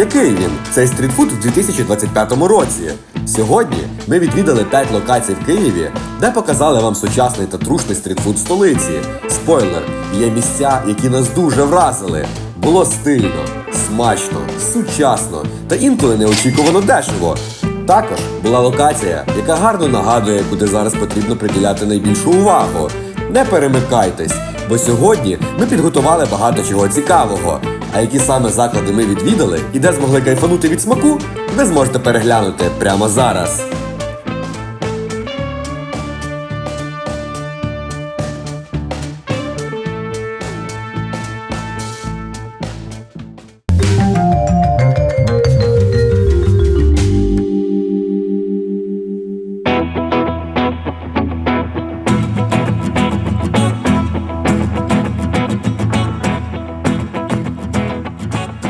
Який він? Цей стрітфуд у 2025 році. Сьогодні ми відвідали 5 локацій в Києві, де показали вам сучасний та трушний стрітфуд столиці. Спойлер, є місця, які нас дуже вразили. Було стильно, смачно, сучасно та інколи неочікувано дешево. Також була локація, яка гарно нагадує, куди зараз потрібно приділяти найбільшу увагу. Не перемикайтесь, бо сьогодні ми підготували багато чого цікавого. А які саме заклади ми відвідали і де змогли кайфанути від смаку, ви зможете переглянути прямо зараз.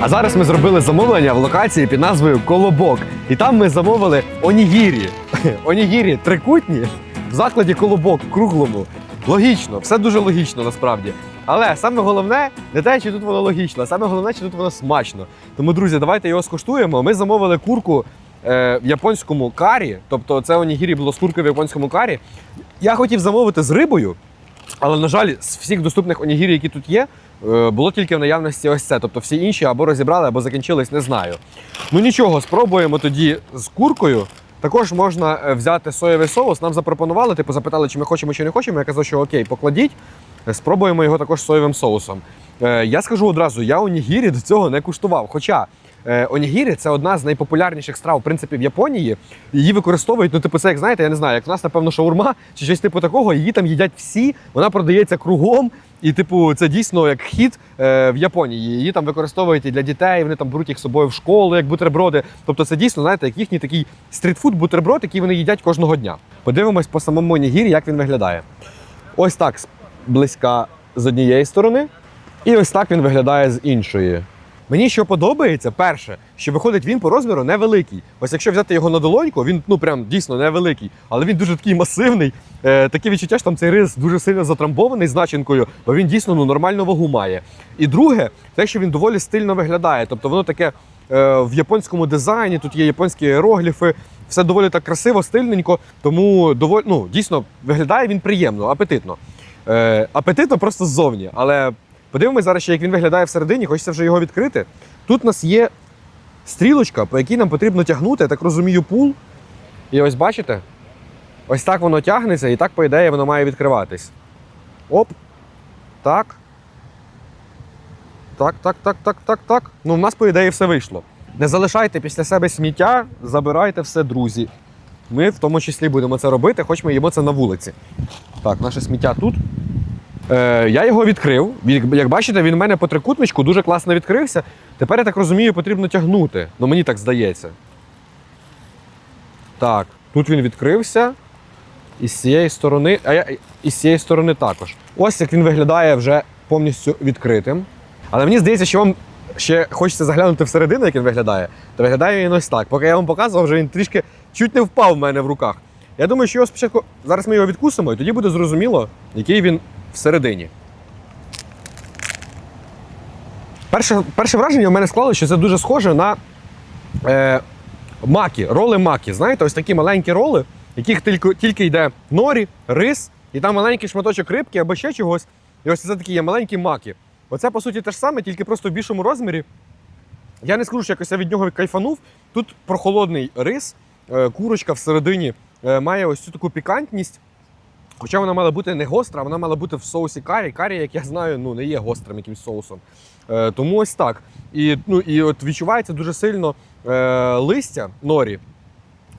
А зараз ми зробили замовлення в локації під назвою Колобок. І там ми замовили онігірі. Онігірі трикутні в закладі Колобок круглому. Логічно, все дуже логічно насправді. Але саме головне не те, чи тут воно логічно, а саме головне, чи тут воно смачно. Тому, друзі, давайте його скуштуємо. Ми замовили курку е, в японському карі, тобто це онігірі було з куркою в японському карі. Я хотів замовити з рибою, але, на жаль, з всіх доступних онігірів, які тут є, було тільки в наявності ось це. Тобто всі інші або розібрали, або закінчились, не знаю. Ну нічого, спробуємо тоді з куркою. Також можна е, взяти соєвий соус. Нам запропонували, типу запитали, чи ми хочемо, чи не хочемо. Я казав, що окей, покладіть. Е, Спробуємо його також з соєвим соусом. Е, я скажу одразу, я у Нігірі до цього не куштував. Хоча е, онігірі це одна з найпопулярніших страв, в принципі, в Японії. Її використовують, ну, типу, це як знаєте, я не знаю, як в нас, напевно, шаурма чи щось типу такого. Її там їдять всі, вона продається кругом. І, типу, це дійсно як хід е, в Японії. Її там використовують і для дітей, вони там беруть їх з собою в школу, як бутерброди. Тобто це дійсно, знаєте, як їхній такий стрітфуд бутерброд, який вони їдять кожного дня. Подивимось по самому онігірі, як він виглядає. Ось так близька з однієї сторони, і ось так він виглядає з іншої. Мені що подобається, перше, що виходить він по розміру невеликий. Ось якщо взяти його на долоньку, він ну прям дійсно невеликий, але він дуже такий масивний. Е, таке відчуття, що там цей рис дуже сильно затрамбований з бо він дійсно ну, нормальну вагу має. І друге, те, що він доволі стильно виглядає. Тобто воно таке е, в японському дизайні, тут є японські іерогліфи, все доволі так красиво, стильненько, тому доволі ну, дійсно виглядає він приємно, апетитно. Е, апетитно просто ззовні, але подивимось зараз, ще, як він виглядає всередині, хочеться вже його відкрити. Тут у нас є стрілочка, по якій нам потрібно тягнути, я так розумію, пул. І ось бачите? Ось так воно тягнеться, і так, по ідеї, воно має відкриватись. Оп. Так. Так, так, так, так, так, так. Ну, в нас, по ідеї, все вийшло. Не залишайте після себе сміття, забирайте все, друзі. Ми в тому числі будемо це робити, хоч ми їмо це на вулиці. Так, наше сміття тут. Е, я його відкрив. Як бачите, він в мене по трикутничку дуже класно відкрився. Тепер я так розумію, потрібно тягнути. Ну мені так здається. Так, тут він відкрився. І з цієї сторони, а я і з цієї сторони також. Ось як він виглядає вже повністю відкритим. Але мені здається, що вам ще хочеться заглянути всередину, як він виглядає. То виглядає він ось так. Поки я вам показував, вже він трішки чуть не впав в мене в руках. Я думаю, що його спочатку зараз ми його відкусимо, і тоді буде зрозуміло, який він всередині. Перше, перше враження в мене склалося, що це дуже схоже на е, маки, роли маки. Знаєте, ось такі маленькі роли, яких тільки, тільки йде норі, рис, і там маленький шматочок рибки або ще чогось. І ось це такі є маленькі маки. Оце, по суті, те ж саме, тільки просто в більшому розмірі. Я не скажу, що якось я від нього кайфанув. Тут прохолодний рис, е, курочка всередині е, має ось цю таку пікантність. Хоча вона мала бути не гостра, вона мала бути в соусі карі. Карі, як я знаю, ну не є гострим якимсь соусом. Е, тому ось так. І, ну, і от відчувається дуже сильно е, листя норі.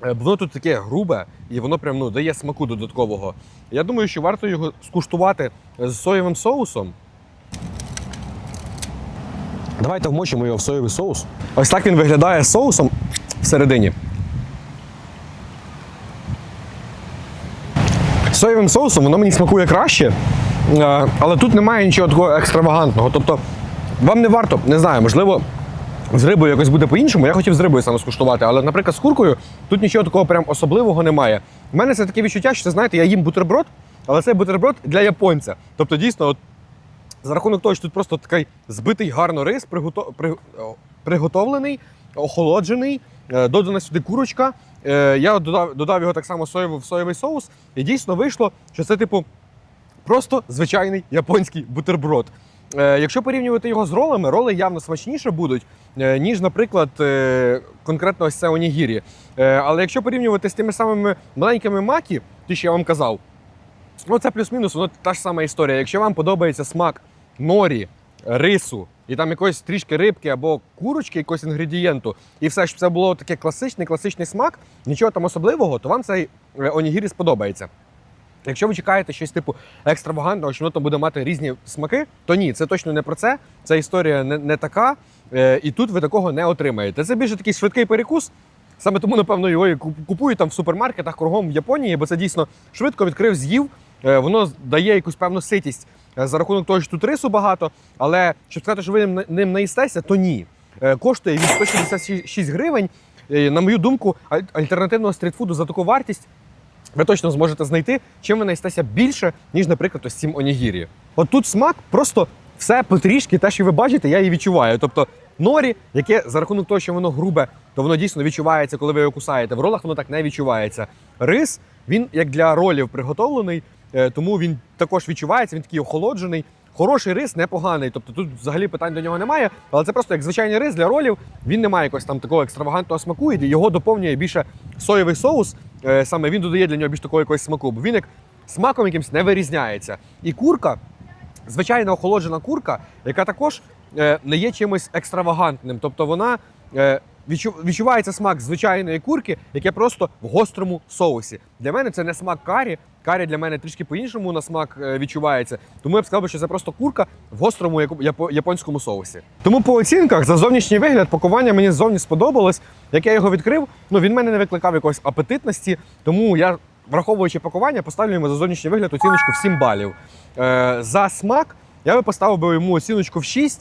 Е, Воно тут таке грубе і воно прям ну, дає смаку додаткового. Я думаю, що варто його скуштувати з соєвим соусом. Давайте вмочимо його в соєвий соус. Ось так він виглядає з соусом всередині. Соєвим соусом воно мені смакує краще, е, але тут немає нічого такого екстравагантного. Тобто, вам не варто, не знаю, можливо, з рибою якось буде по-іншому. Я хотів з рибою саме скуштувати, але, наприклад, з куркою тут нічого такого прям особливого немає. У мене це таке відчуття, що це, знаєте, я їм бутерброд, але це бутерброд для японця. Тобто, дійсно, от, за рахунок того, що тут просто такий збитий гарно рис, пригото... при... приготовлений, охолоджений, е, додана сюди курочка. Е, Я додав, додав його так само в соєвий соус, і дійсно вийшло, що це типу просто звичайний японський бутерброд. Е, якщо порівнювати його з ролами, роли явно смачніше будуть, е, ніж, наприклад, конкретно ось це онігірі. Але якщо порівнювати з тими самими маленькими макі, ті, що я вам казав, ну це плюс-мінус, воно та ж сама історія. Якщо вам подобається смак норі, рису і там якоїсь трішки рибки або курочки, якогось інгредієнту, і все, щоб це було таке класичний, класичний смак, нічого там особливого, то вам цей е, онігірі сподобається. Якщо ви чекаєте щось типу екстравагантного, що воно там буде мати різні смаки, то ні, це точно не про це. Ця історія не, не така, е, і тут ви такого не отримаєте. Це більше такий швидкий перекус. Саме тому, напевно, його і купують там в супермаркетах кругом в Японії, бо це дійсно швидко відкрив, з'їв. Е, Воно дає якусь певну ситість за рахунок того, що тут рису багато. Але щоб сказати, що ви ним, ним наїстеся, то ні. Е, Коштує від 166 гривень. Е, На мою думку, альтернативного стрітфуду за таку вартість ви точно зможете знайти, чим ви наїстеся більше, ніж, наприклад, ось цим онігірі. От тут смак просто все потрішки, те, що ви бачите, я і відчуваю. Тобто норі, яке за рахунок того, що воно грубе, то воно дійсно відчувається, коли ви його кусаєте. В ролах воно так не відчувається. Рис, він як для ролів приготовлений, е, тому він також відчувається, він такий охолоджений. Хороший рис непоганий, тобто тут взагалі питань до нього немає, але це просто як звичайний рис для ролів. Він не має якогось там такого екстравагантного смаку, і його доповнює більше соєвий соус. Е, Саме він додає для нього більш такого якогось смаку, бо він як смаком якимось не вирізняється. І курка, звичайна охолоджена курка, яка також е, не є чимось екстравагантним. Тобто вона е, відчувається смак звичайної курки, яке просто в гострому соусі. Для мене це не смак карі. Карі для мене трішки по-іншому на смак е, відчувається. Тому я б сказав, що це просто курка в гострому японському соусі. Тому по оцінках за зовнішній вигляд пакування мені ззовні сподобалось. Як я його відкрив, ну він мене не викликав якоїсь апетитності, тому я, враховуючи пакування, поставлю йому за зовнішній вигляд оціночку в 7 балів. Е, за смак я би поставив би йому оціночку в 6.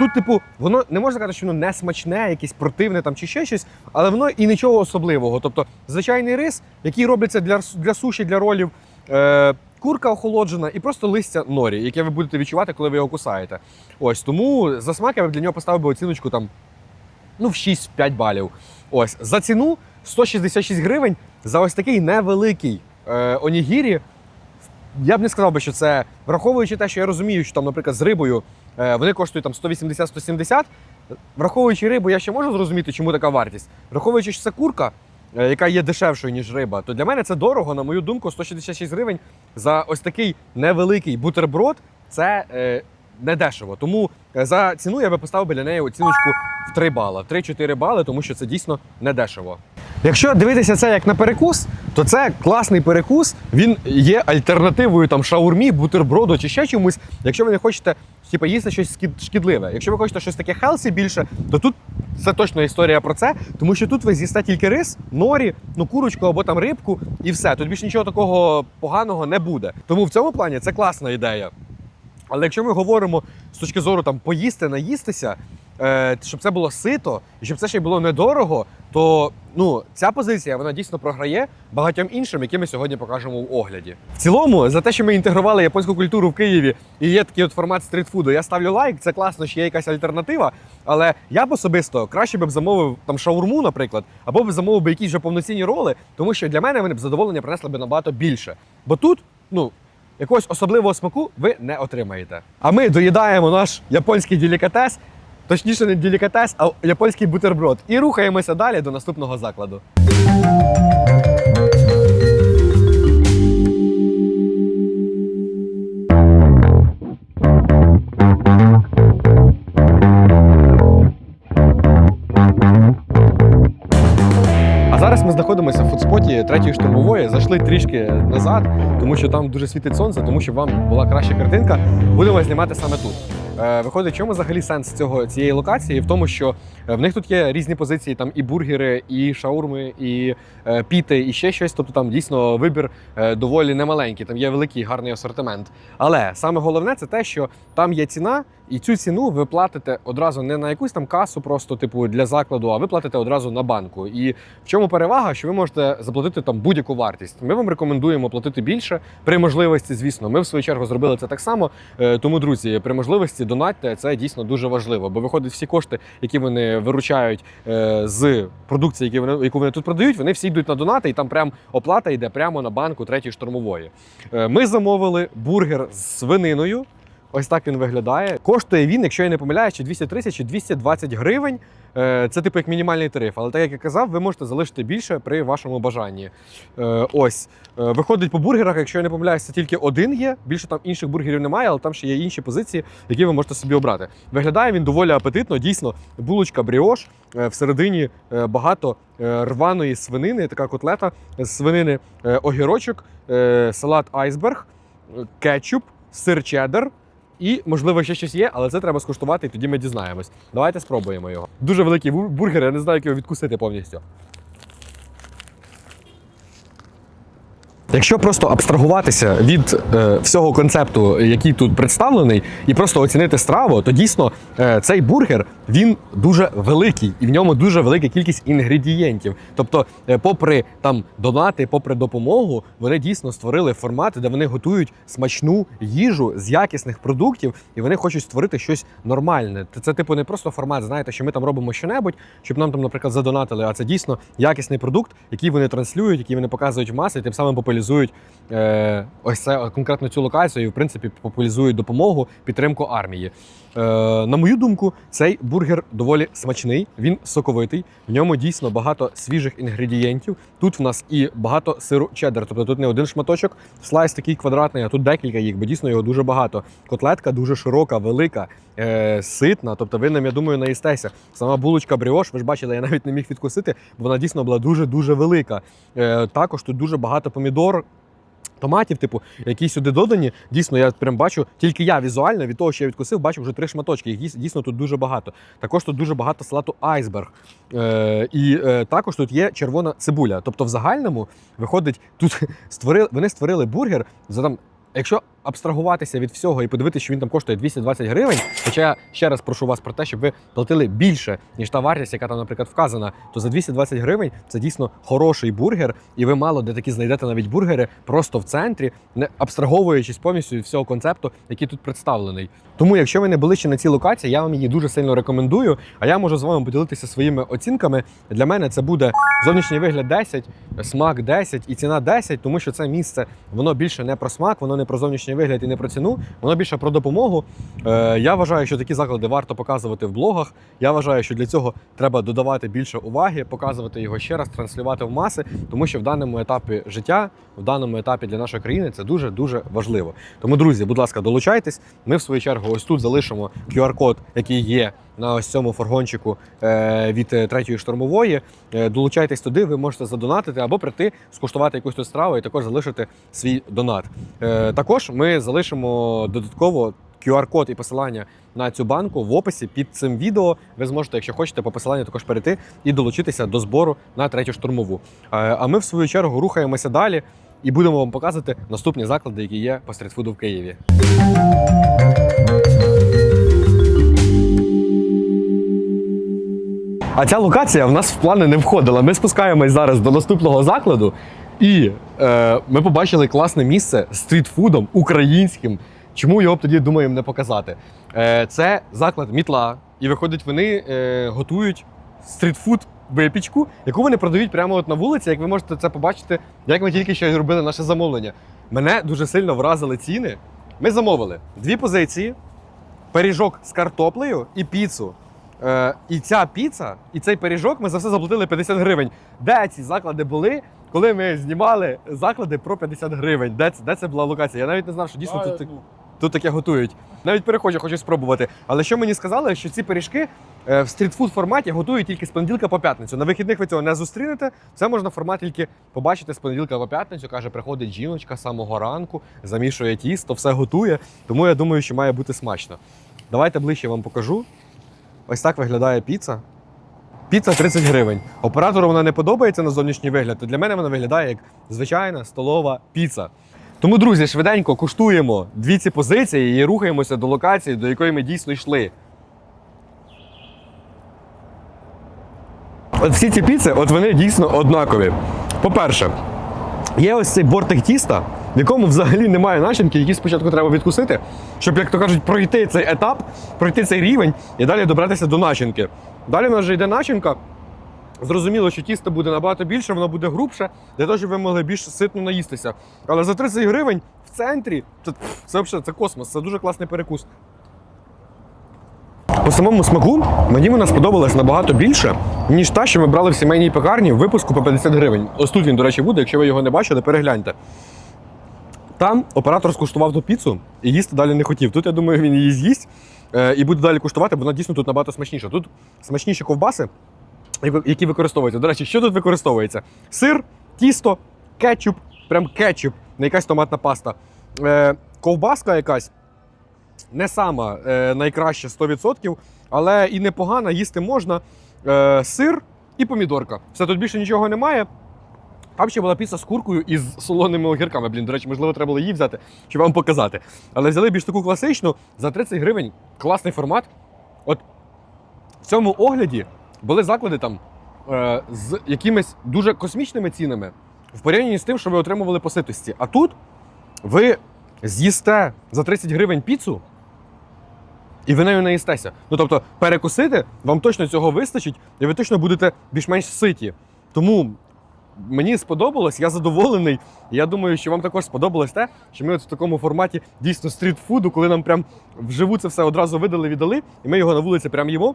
Тут, типу, воно не можна сказати, що воно не смачне, якесь противне там чи ще щось, але воно і нічого особливого. Тобто, звичайний рис, який робиться для, для суші, для ролів, е, курка охолоджена і просто листя норі, яке ви будете відчувати, коли ви його кусаєте. Ось тому за смак я б для нього поставив би оціночку там ну, в 6-5 балів. Ось за ціну 166 гривень за ось такий невеликий е, онігірі. Я б не сказав би, що це враховуючи те, що я розумію, що там, наприклад, з рибою е, вони коштують там 180-170. Враховуючи рибу, я ще можу зрозуміти, чому така вартість. Враховуючи, що це курка, е, яка є дешевшою, ніж риба, то для мене це дорого, на мою думку, 166 гривень за ось такий невеликий бутерброд. Це е, не дешево. Тому е, за ціну я би поставив би для неї оціночку в 3 бала, в 3-4 бали, тому що це дійсно не дешево. Якщо дивитися це як на перекус, то це класний перекус. Він є альтернативою там шаурмі, бутерброду чи ще чомусь. Якщо ви не хочете типу, їсти щось шкідливе. Якщо ви хочете щось таке хелсі більше, то тут це точно історія про це, тому що тут ви з'їсте тільки рис, норі, ну курочку або там рибку, і все. Тут більше нічого такого поганого не буде. Тому в цьому плані це класна ідея. Але якщо ми говоримо з точки зору там поїсти, наїстися, е, щоб це було сито і щоб це ще й було недорого, то ну ця позиція вона дійсно програє багатьом іншим, які ми сьогодні покажемо в огляді. В цілому, за те, що ми інтегрували японську культуру в Києві і є такий от формат стрітфуду, я ставлю лайк. Це класно, що є якась альтернатива. Але я б особисто краще б замовив там шаурму, наприклад, або б замовив би якісь вже повноцінні роли, тому що для мене вони б задоволення принесли б набагато більше. Бо тут, ну якогось особливого смаку ви не отримаєте. А ми доїдаємо наш японський делікатес, точніше, не делікатес, а японський бутерброд. І рухаємося далі до наступного закладу. Знаходимося в фудспоті третьої штурмової. Зайшли трішки назад, тому що там дуже світить сонце, тому щоб вам була краща картинка. Будемо знімати саме тут. Е, Виходить, чому взагалі сенс цього цієї локації? В тому, що е, в них тут є різні позиції: там і бургери, і шаурми, і е, піти, і ще щось. Тобто там дійсно вибір доволі немаленький. Там є великий гарний асортимент. Але саме головне це те, що там є ціна, І цю ціну ви платите одразу не на якусь там касу, просто типу для закладу, а ви платите одразу на банку. І в чому перевага, що ви можете заплатити там будь-яку вартість. Ми вам рекомендуємо платити більше при можливості. Звісно, ми в свою чергу зробили це так само. Е, Тому, друзі, при можливості донатьте це дійсно дуже важливо, бо виходить всі кошти, які вони виручають е, з продукції, які вони яку вони тут продають, вони всі йдуть на донати, і там прям оплата йде прямо на банку третьої штурмової. Е, Ми замовили бургер з свининою. Ось так він виглядає. Коштує він, якщо я не помиляюсь, чи 230 чи 220 гривень. Е, Це типу як мінімальний тариф. Але так як я казав, ви можете залишити більше при вашому бажанні. Е, Ось Е, виходить по бургерах, якщо я не помиляюсь, це тільки один є. Більше там інших бургерів немає, але там ще є інші позиції, які ви можете собі обрати. Виглядає він доволі апетитно. Дійсно, булочка бріош. Всередині багато рваної свинини, така котлета з свинини, огірочок, салат айсберг, кетчуп, сир чеддер. І, можливо, ще щось є, але це треба скуштувати, і тоді ми дізнаємось. Давайте спробуємо його. Дуже великий бургер, я не знаю, як його відкусити повністю. Якщо просто абстрагуватися від е, всього концепту, який тут представлений, і просто оцінити страву, то дійсно е, цей бургер він дуже великий і в ньому дуже велика кількість інгредієнтів. Тобто, е, попри там донати, попри допомогу, вони дійсно створили формат, де вони готують смачну їжу з якісних продуктів, і вони хочуть створити щось нормальне. Це, типу не просто формат, знаєте, що ми там робимо щонебудь, щоб нам там, наприклад, задонатили, а це дійсно якісний продукт, який вони транслюють, який вони показують маси, і тим самим популяризують е, ось це конкретно цю локацію, і в принципі популяризують допомогу, підтримку армії. Е, на мою думку, цей бургер доволі смачний, він соковитий. В ньому дійсно багато свіжих інгредієнтів. Тут в нас і багато сиру чеддер, тобто тут не один шматочок, слайс такий квадратний, а тут декілька їх, бо дійсно його дуже багато. Котлетка дуже широка, велика, е, ситна. Тобто ви ним, я думаю, наїстеся. Сама булочка бріош, ви ж бачили, я навіть не міг відкусити, бо вона дійсно була дуже дуже велика. Е, також тут дуже багато помідор. Томатів, типу, які сюди додані, дійсно, я прям бачу, тільки я візуально від того, що я відкусив, бачу вже три шматочки. Їх дійсно тут дуже багато. Також тут дуже багато салату айсберг. Е, і е, також тут є червона цибуля. Тобто, в загальному виходить, тут створили, вони створили бургер за там. Якщо абстрагуватися від всього і подивитися, що він там коштує 220 гривень, хоча я ще раз прошу вас про те, щоб ви платили більше, ніж та вартість, яка там, наприклад, вказана, то за 220 гривень це дійсно хороший бургер, і ви мало де такі знайдете навіть бургери просто в центрі, не абстраговуючись повністю від всього концепту, який тут представлений. Тому, якщо ви не були ще на цій локації, я вам її дуже сильно рекомендую. А я можу з вами поділитися своїми оцінками. Для мене це буде зовнішній вигляд 10, смак 10 і ціна 10, тому що це місце воно більше не про смак, воно не про зовнішній вигляд і не про ціну, воно більше про допомогу. Е, я вважаю, що такі заклади варто показувати в блогах. Я вважаю, що для цього треба додавати більше уваги, показувати його ще раз, транслювати в маси, тому що в даному етапі життя, в даному етапі для нашої країни це дуже дуже важливо. Тому, друзі, будь ласка, долучайтесь. Ми в свою чергу ось тут залишимо QR-код, який є на ось цьому фургончику е, від е, третьої штурмової. Е, Долучайтесь туди, ви можете задонатити або прийти, скуштувати якусь тут страву і також залишити свій донат. Також ми залишимо додатково. QR-код і посилання на цю банку в описі під цим відео. Ви зможете, якщо хочете, по посиланню також перейти і долучитися до збору на третю штурмову. А ми, в свою чергу, рухаємося далі і будемо вам показувати наступні заклади, які є по стрітфуду в Києві. А ця локація в нас в плани не входила. Ми спускаємось зараз до наступного закладу, і е, ми побачили класне місце з стрітфудом українським. Чому його б тоді думаємо не показати? Е, це заклад мітла, і виходить, вони е, готують стрітфуд випічку, яку вони продають прямо от на вулиці. Як ви можете це побачити, як ми тільки що зробили наше замовлення. Мене дуже сильно вразили ціни. Ми замовили дві позиції: пиріжок з картоплею і піцу. Е, і ця піца, і цей пиріжок ми за все заплатили 50 гривень. Де ці заклади були, коли ми знімали заклади про 50 гривень? Де, це- де це була локація? Я навіть не знав, що дійсно тут, тут таке готують. Навіть перехожу, хочу спробувати. Але що мені сказали, що ці пиріжки е, в стрітфуд форматі готують тільки з понеділка по п'ятницю. На вихідних ви цього не зустрінете. Це можна формат тільки побачити з понеділка по п'ятницю. Каже, приходить жіночка з самого ранку, замішує тісто, все готує. Тому я думаю, що має бути смачно. Давайте ближче вам покажу. Ось так виглядає піца. Піца 30 гривень. Оператору вона не подобається на зовнішній вигляд, то для мене вона виглядає як звичайна столова піца. Тому, друзі, швиденько куштуємо дві ці позиції і рухаємося до локації, до якої ми дійсно йшли. От всі ці піци, от вони дійсно однакові. По-перше, є ось цей бортик тіста, в якому взагалі немає начинки, які спочатку треба відкусити, щоб, як то кажуть, пройти цей етап, пройти цей рівень і далі добратися до начинки. Далі в нас вже йде начинка. Зрозуміло, що тісто буде набагато більше, воно буде грубше, для того, щоб ви могли більш ситно наїстися. Але за 30 гривень в центрі це, це взагалі це космос, це дуже класний перекус. По самому смаку мені вона сподобалась набагато більше, ніж та, що ми брали в сімейній пекарні в випуску по 50 гривень. Ось тут він, до речі, буде. Якщо ви його не бачили, перегляньте. Там оператор скуштував ту піцу і їсти далі не хотів. Тут, я думаю, він її з'їсть е, і буде далі куштувати, бо вона дійсно тут набагато смачніша. Тут смачніші ковбаси, які- використовуються. До речі, що тут використовується? Сир, тісто, кетчуп, прям кетчуп, не якась томатна паста. Е, ковбаска якась не сама е, найкраща 100%, але і непогана, їсти можна. Сир і помідорка. Все тут більше нічого немає. Там ще була піца з куркою і з солоними огірками. Блін, до речі, можливо, треба було її взяти, щоб вам показати. Але взяли більш таку класичну за 30 гривень. Класний формат. От в цьому огляді були заклади там е, з якимись дуже космічними цінами в порівнянні з тим, що ви отримували по ситості. А тут ви з'їсте за 30 гривень піцу, і ви нею наїстеся. Ну тобто, перекусити вам точно цього вистачить, і ви точно будете більш-менш ситі. Тому мені сподобалось, я задоволений. Я думаю, що вам також сподобалось те, що ми от в такому форматі дійсно стрітфуду, коли нам прям вживу це все одразу видали, віддали, і ми його на вулиці прям їмо.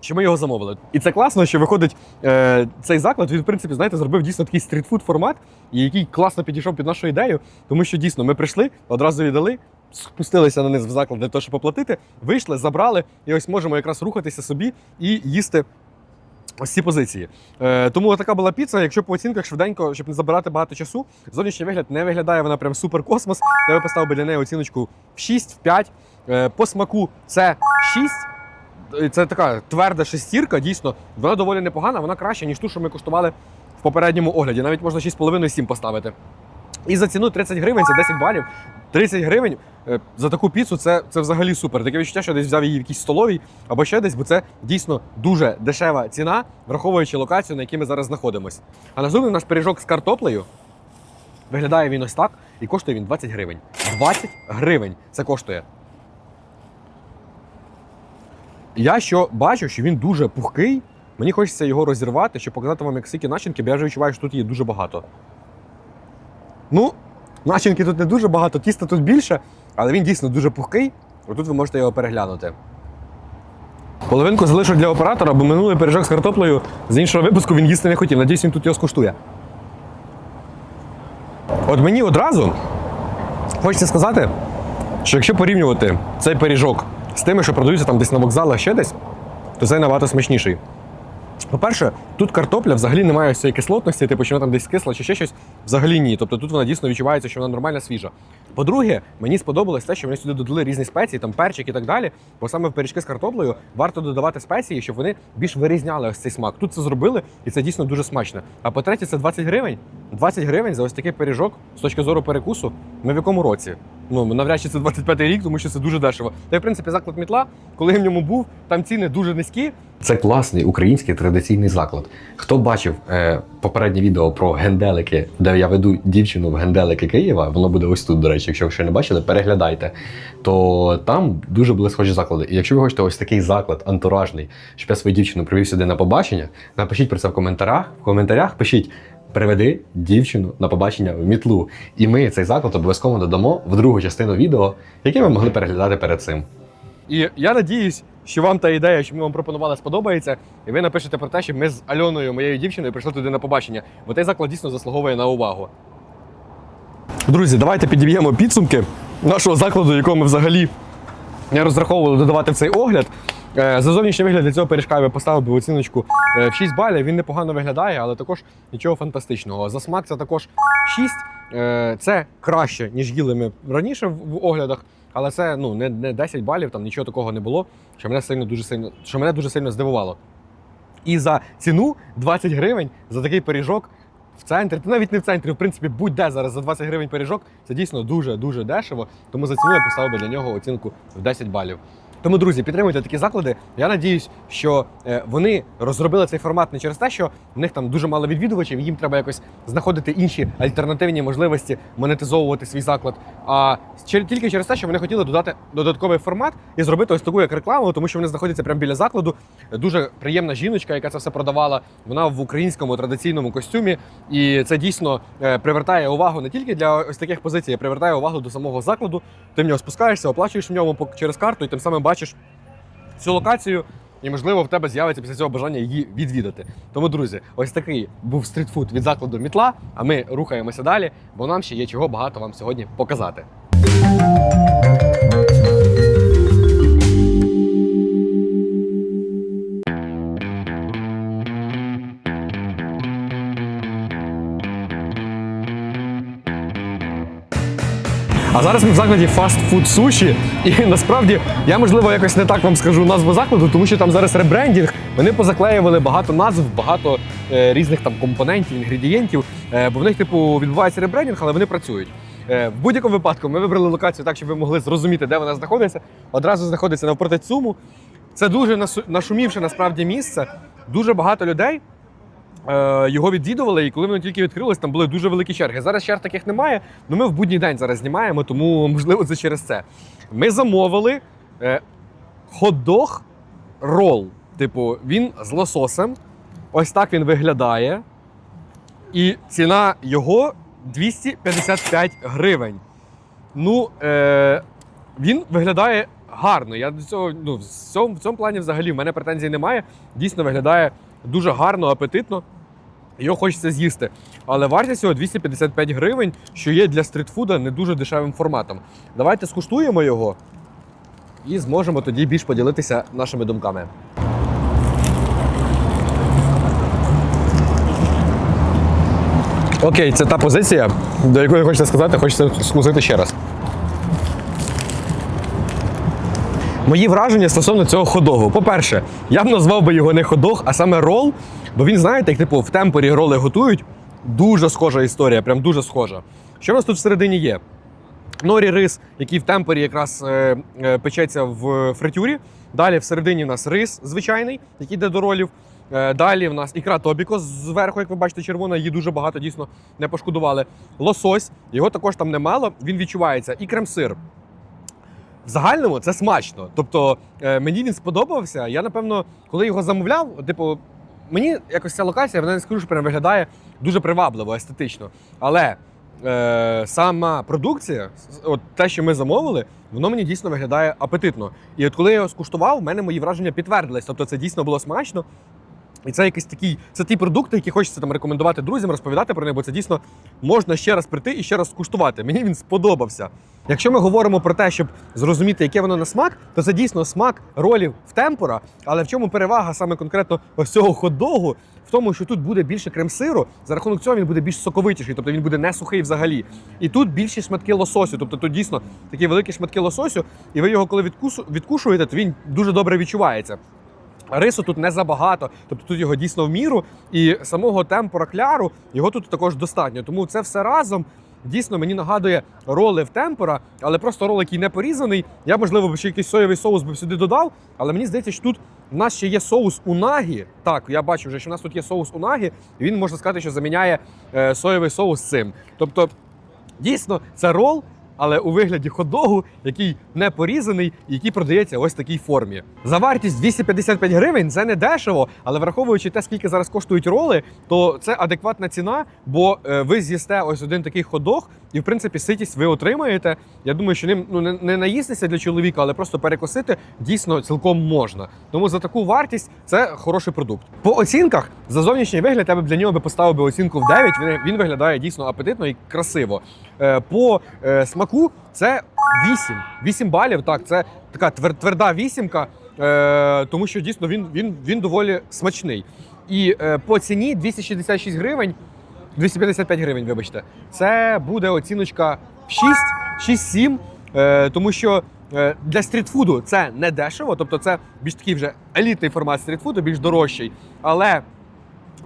Що ми його замовили. І це класно, що виходить е, цей заклад. Він, в принципі, знаєте, зробив дійсно такий стрітфуд формат, який класно підійшов під нашу ідею. Тому що дійсно ми прийшли, одразу віддали, спустилися на низ в заклад для того, щоб поплатити, вийшли, забрали, і ось можемо якраз рухатися собі і їсти ось ці позиції. Е, тому така була піца. Якщо по оцінках швиденько, щоб не забирати багато часу, зовнішній вигляд не виглядає вона прям супер космос. Я би поставив би для неї оціночку в 6, в 5. Е, по смаку це 6. Е, Це така тверда шестірка, дійсно, вона доволі непогана, вона краща, ніж ту, що ми куштували в попередньому огляді. Навіть можна 6,5-7 поставити. І за ціну 30 гривень це 10 балів. 30 гривень е, за таку піцу це, це взагалі супер. Таке відчуття, що десь взяв її в якійсь столовій або ще десь, бо це дійсно дуже дешева ціна, враховуючи локацію, на якій ми зараз знаходимося. А наступний наш пиріжок з картоплею. Виглядає він ось так і коштує він 20 гривень. 20 гривень це коштує. Я що бачу, що він дуже пухкий. Мені хочеться його розірвати, щоб показати вам, як скільки начинки, бо я вже відчуваю, що тут її дуже багато. Ну, начинки тут не дуже багато, тіста тут більше, але він дійсно дуже пухкий. Отут ви можете його переглянути. Половинку залишу для оператора, бо минулий пиріжок з картоплею з іншого випуску він їсти не хотів. Надіюсь, він тут його скуштує. От мені одразу хочеться сказати, що якщо порівнювати цей пиріжок з тими, що продаються там десь на вокзалах ще десь, то цей набагато смачніший. По-перше, тут картопля взагалі не має ось цієї кислотності, типу, що вона там десь кисла чи ще щось. Взагалі ні. Тобто тут вона дійсно відчувається, що вона нормальна свіжа. По-друге, мені сподобалось те, що вони сюди додали різні спеції, там перчик і так далі. Бо саме в пиріжки з картоплею варто додавати спеції, щоб вони більш вирізняли ось цей смак. Тут це зробили, і це дійсно дуже смачно. А по-третє, це 20 гривень. 20 гривень за ось такий пиріжок з точки зору перекусу. Ми в якому році? Ну, навряд чи це 25-й рік, тому що це дуже дешево. Та й в принципі заклад мітла, коли я в ньому був, там ціни дуже низькі. Це класний український традиційний заклад. Хто бачив е, попереднє відео про генделики, де я веду дівчину в генделики Києва, воно буде ось тут, до речі, якщо ви ще не бачили, переглядайте. То там дуже були схожі заклади. І якщо ви хочете ось такий заклад антуражний, щоб я свою дівчину привів сюди на побачення, напишіть про це в коментарях. В коментарях пишіть. Приведи дівчину на побачення в мітлу. І ми цей заклад обов'язково додамо в другу частину відео, яке ви могли переглядати перед цим. І я надіюсь, що вам та ідея, що ми вам пропонували, сподобається, і ви напишете про те, щоб ми з Альоною, моєю дівчиною, прийшли туди на побачення, бо цей заклад дійсно заслуговує на увагу. Друзі, давайте підіб'ємо підсумки нашого закладу, якого ми взагалі не розраховували додавати в цей огляд. Е, За зовнішній вигляд для цього пиріжка я поставив би оціночку е, в 6 балів. Він непогано виглядає, але також нічого фантастичного. За смак це також 6. Е, Це краще, ніж їли ми раніше в оглядах, але це ну, не, не 10 балів, там нічого такого не було, що мене сильно дуже сильно, що мене дуже сильно здивувало. І за ціну 20 гривень за такий пиріжок в центрі, та навіть не в центрі, в принципі, будь-де зараз за 20 гривень пиріжок, це дійсно дуже-дуже дешево. Тому за ціну я поставив би для нього оцінку в 10 балів. Тому, друзі, підтримуйте такі заклади. Я надіюсь, що е, вони розробили цей формат не через те, що в них там дуже мало відвідувачів, їм треба якось знаходити інші альтернативні можливості монетизовувати свій заклад. А тільки через те, що вони хотіли додати додатковий формат і зробити ось таку як рекламу, тому що вони знаходяться прямо біля закладу. Дуже приємна жіночка, яка це все продавала. Вона в українському традиційному костюмі, і це дійсно е, привертає увагу не тільки для ось таких позицій, а привертає увагу до самого закладу. Ти в нього спускаєшся, оплачуєш в ньому через карту, і тим самим бачиш цю локацію. І, можливо, в тебе з'явиться після цього бажання її відвідати. Тому, друзі, ось такий був стрітфуд від закладу Мітла. А ми рухаємося далі, бо нам ще є чого багато вам сьогодні показати. А зараз ми в закладі фастфуд суші. І насправді я можливо якось не так вам скажу назву закладу, тому що там зараз ребрендінг. Вони позаклеювали багато назв, багато е, різних там компонентів, інгредієнтів. Е, бо в них, типу, відбувається ребрендінг, але вони працюють. Е, в будь-якому випадку ми вибрали локацію так, щоб ви могли зрозуміти, де вона знаходиться. Одразу знаходиться навпроти ЦУМу. Це дуже нашумівше насправді місце. Дуже багато людей його відвідували, і коли воно тільки відкрилось, там були дуже великі черги. Зараз черг таких немає, але ми в будній день зараз знімаємо, тому можливо це через це. Ми замовили е, хот-дог рол. Типу, він з лососем. Ось так він виглядає. І ціна його 255 гривень. Ну, е, він виглядає гарно. Я до цього, ну, в цьому, в цьому плані взагалі в мене претензій немає. Дійсно виглядає дуже гарно, апетитно. Його хочеться з'їсти. Але вартість його 255 гривень, що є для стрітфуда не дуже дешевим форматом. Давайте скуштуємо його і зможемо тоді більш поділитися нашими думками. Окей, це та позиція, до якої хочеться сказати, хочеться скусити ще раз. Мої враження стосовно цього ходогу. По-перше, я б назвав би його не ходог, а саме рол. Бо він, знаєте, як типу в темпорі роли готують. Дуже схожа історія, прям дуже схожа. Що в нас тут всередині є? Норі рис, який в темпорі якраз е, е, печеться в фритюрі. Далі всередині в нас рис звичайний, який йде до ролів. Е, далі в нас ікра Тобіко зверху, як ви бачите, червона, її дуже багато дійсно не пошкодували. Лосось, його також там немало, він відчувається. І крем-сир. В загальному це смачно. Тобто е, мені він сподобався. Я, напевно, коли його замовляв, типу, мені якось ця локація, вона не скажу, що прям виглядає дуже привабливо, естетично. Але е, сама продукція, от те, що ми замовили, воно мені дійсно виглядає апетитно. І от коли я його скуштував, в мене мої враження підтвердились. Тобто це дійсно було смачно. І це якийсь такий, це ті продукти, які хочеться там рекомендувати друзям, розповідати про них, бо це дійсно можна ще раз прийти і ще раз скуштувати. Мені він сподобався. Якщо ми говоримо про те, щоб зрозуміти, яке воно на смак, то це дійсно смак ролів в темпора. Але в чому перевага саме конкретно ось цього хот-догу? В тому, що тут буде більше крем-сиру, за рахунок цього він буде більш соковитіший, тобто він буде не сухий взагалі. І тут більші шматки лососю, тобто тут дійсно такі великі шматки лососю, і ви його коли відкушуєте, то він дуже добре відчувається. Рису тут не забагато, тобто тут його дійсно в міру, і самого темпора кляру його тут також достатньо. Тому це все разом дійсно мені нагадує роли в темпора, але просто рол, який не порізаний. Я, можливо, ще якийсь соєвий соус би сюди додав, але мені здається, що тут в нас ще є соус унагі. Так, я бачу вже, що в нас тут є соус унагі, і він можна сказати, що заміняє е, соєвий соус цим. Тобто, дійсно, це рол, але у вигляді хот-догу, який не порізаний, і який продається ось в такій формі. За вартість 255 гривень це не дешево, але враховуючи те, скільки зараз коштують роли, то це адекватна ціна, бо е, ви з'їсте ось один такий хот-дог, і в принципі ситість ви отримаєте. Я думаю, що ним ну не, наїстися для чоловіка, але просто перекусити дійсно цілком можна. Тому за таку вартість це хороший продукт. По оцінках за зовнішній вигляд я б для нього би поставив би оцінку в 9. Він, він виглядає дійсно апетитно і красиво. Е, по е, смаку це 8. 8 балів. Так, це така твер- тверда вісімка, е, тому що дійсно він, він, він доволі смачний. І по ціні 266 гривень. 255 гривень, вибачте. Це буде оціночка 6, 6-7, е, тому що е, для стрітфуду це не дешево, тобто це більш такий вже елітний формат стрітфуду, більш дорожчий. Але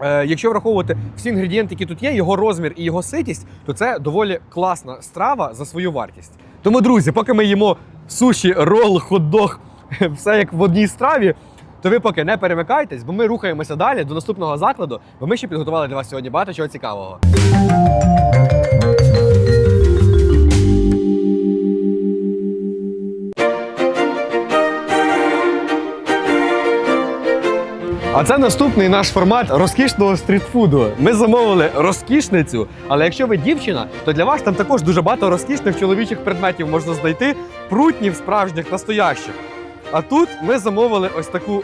Е, якщо враховувати всі інгредієнти, які тут є, його розмір і його ситість, то це доволі класна страва за свою вартість. Тому, друзі, поки ми їмо суші, рол, хот-дог, все як в одній страві, то ви поки не перемикайтесь, бо ми рухаємося далі до наступного закладу, бо ми ще підготували для вас сьогодні багато чого цікавого. А це наступний наш формат розкішного стрітфуду. Ми замовили розкішницю, але якщо ви дівчина, то для вас там також дуже багато розкішних чоловічих предметів можна знайти, прутнів справжніх, настоящих. А тут ми замовили ось таку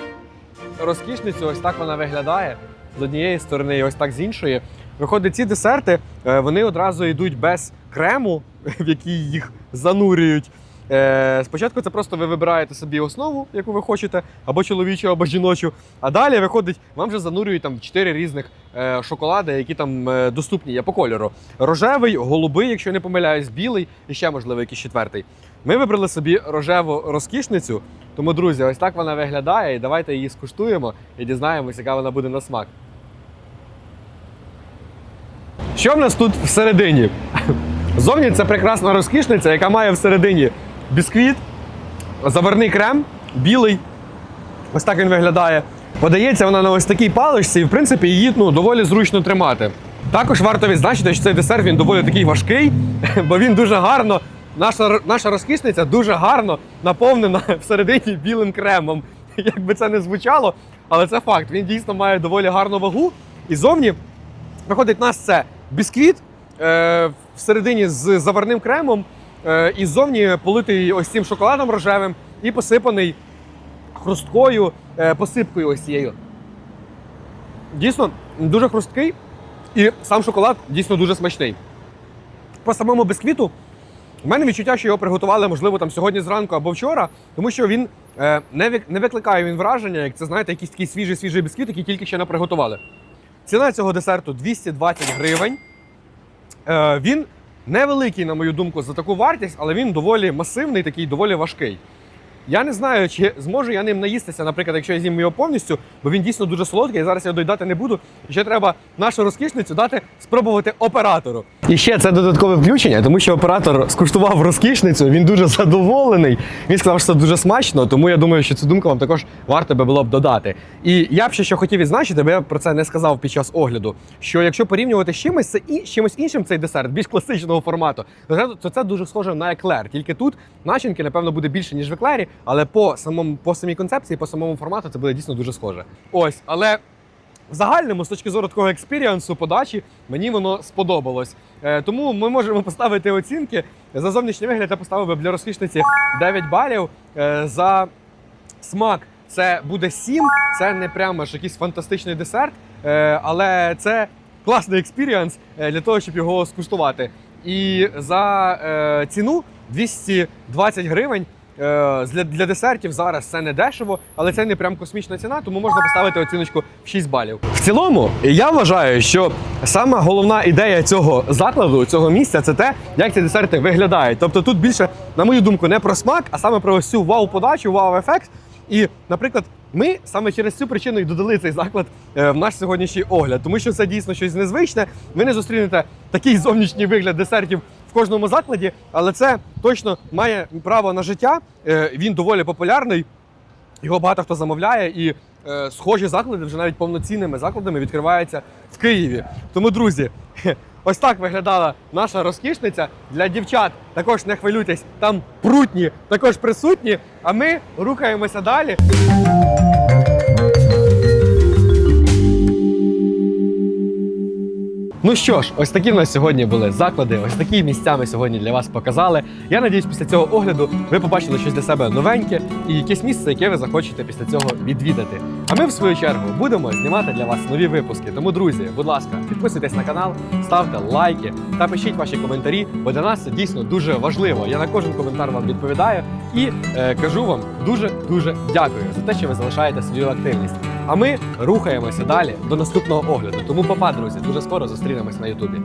розкішницю, ось так вона виглядає з однієї сторони і ось так з іншої. Виходить, ці десерти е, вони одразу йдуть без крему, в який їх занурюють. Е, Спочатку це просто ви вибираєте собі основу, яку ви хочете, або чоловічу, або жіночу. А далі виходить, вам вже занурюють там чотири різних е, шоколади, які там е, доступні є по кольору. Рожевий, голубий, якщо не помиляюсь, білий і ще, можливо, якийсь четвертий. Ми вибрали собі рожеву розкішницю. Тому, друзі, ось так вона виглядає. І давайте її скуштуємо і дізнаємося, яка вона буде на смак. Що в нас тут всередині? Зовні це прекрасна розкішниця, яка має всередині бісквіт, заварний крем, білий. Ось так він виглядає. Подається вона на ось такій паличці, і в принципі її ну, доволі зручно тримати. Також варто відзначити, що цей десерт він доволі такий важкий, бо він дуже гарно. Наша, наша розкішниця дуже гарно наповнена всередині білим кремом. Як би це не звучало, але це факт. Він дійсно має доволі гарну вагу. І зовні виходить у нас це бісквіт е, всередині з заварним кремом, і ззовні политий ось цим шоколадом рожевим і посипаний хрусткою е, посипкою ось цією. Дійсно, дуже хрусткий, і сам шоколад дійсно дуже смачний. По самому бісквіту у мене відчуття, що його приготували, можливо, там сьогодні зранку або вчора, тому що він е, не, викликає він враження, як це знаєте, якийсь такий свіжий свіжий бісквіт, який тільки ще не приготували. Ціна цього десерту 220 гривень. Е, він невеликий, на мою думку, за таку вартість, але він доволі масивний, такий доволі важкий. Я не знаю, чи зможу я ним наїстися, наприклад, якщо я з'їм його повністю, бо він дійсно дуже солодкий. Зараз я доїдати не буду. І ще треба нашу розкішницю дати спробувати оператору. І ще це додаткове включення, тому що оператор скуштував розкішницю. Він дуже задоволений. Він сказав, що це дуже смачно, тому я думаю, що цю думку вам також варто би було б додати. І я б ще що хотів відзначити, бо я про це не сказав під час огляду. Що якщо порівнювати з чимось, це і чимось іншим цей десерт, більш класичного формату, то це дуже схоже на еклер. Тільки тут начинки, напевно, буде більше, ніж в еклері, але по самому по самій концепції, по самому формату, це буде дійсно дуже схоже. Ось, але. В загальному, з точки зору такого експіріансу подачі, мені воно сподобалось. Е, тому ми можемо поставити оцінки. За зовнішній вигляд я поставив би для розкішниці 9 балів. Е, за смак це буде 7. Це не прямо ж якийсь фантастичний десерт, е, але це класний експіріанс для того, щоб його скуштувати. І за ціну 220 гривень. Е, Для, для десертів зараз це не дешево, але це не прям космічна ціна, тому можна поставити оціночку в 6 балів. В цілому, я вважаю, що саме головна ідея цього закладу, цього місця, це те, як ці десерти виглядають. Тобто тут більше, на мою думку, не про смак, а саме про ось цю вау-подачу, вау-ефект. І, наприклад, ми саме через цю причину і додали цей заклад е, в наш сьогоднішній огляд, тому що це дійсно щось незвичне. Ви не зустрінете такий зовнішній вигляд десертів в кожному закладі, але це точно має право на життя. Е, Він доволі популярний. Його багато хто замовляє, і е, схожі заклади вже навіть повноцінними закладами відкриваються в Києві. Тому, друзі, ось так виглядала наша розкішниця. Для дівчат також не хвилюйтесь, там прутні також присутні. А ми рухаємося далі. Ну що ж, ось такі в нас сьогодні були заклади, ось такі місця ми сьогодні для вас показали. Я надіюсь, після цього огляду ви побачили щось для себе новеньке і якесь місце, яке ви захочете після цього відвідати. А ми, в свою чергу, будемо знімати для вас нові випуски. Тому, друзі, будь ласка, підписуйтесь на канал, ставте лайки та пишіть ваші коментарі, бо для нас це дійсно дуже важливо. Я на кожен коментар вам відповідаю і е, кажу вам дуже дуже дякую за те, що ви залишаєте свою активність. А ми рухаємося далі до наступного огляду. Тому, папа, друзі, дуже скоро зустрінемось на Ютубі.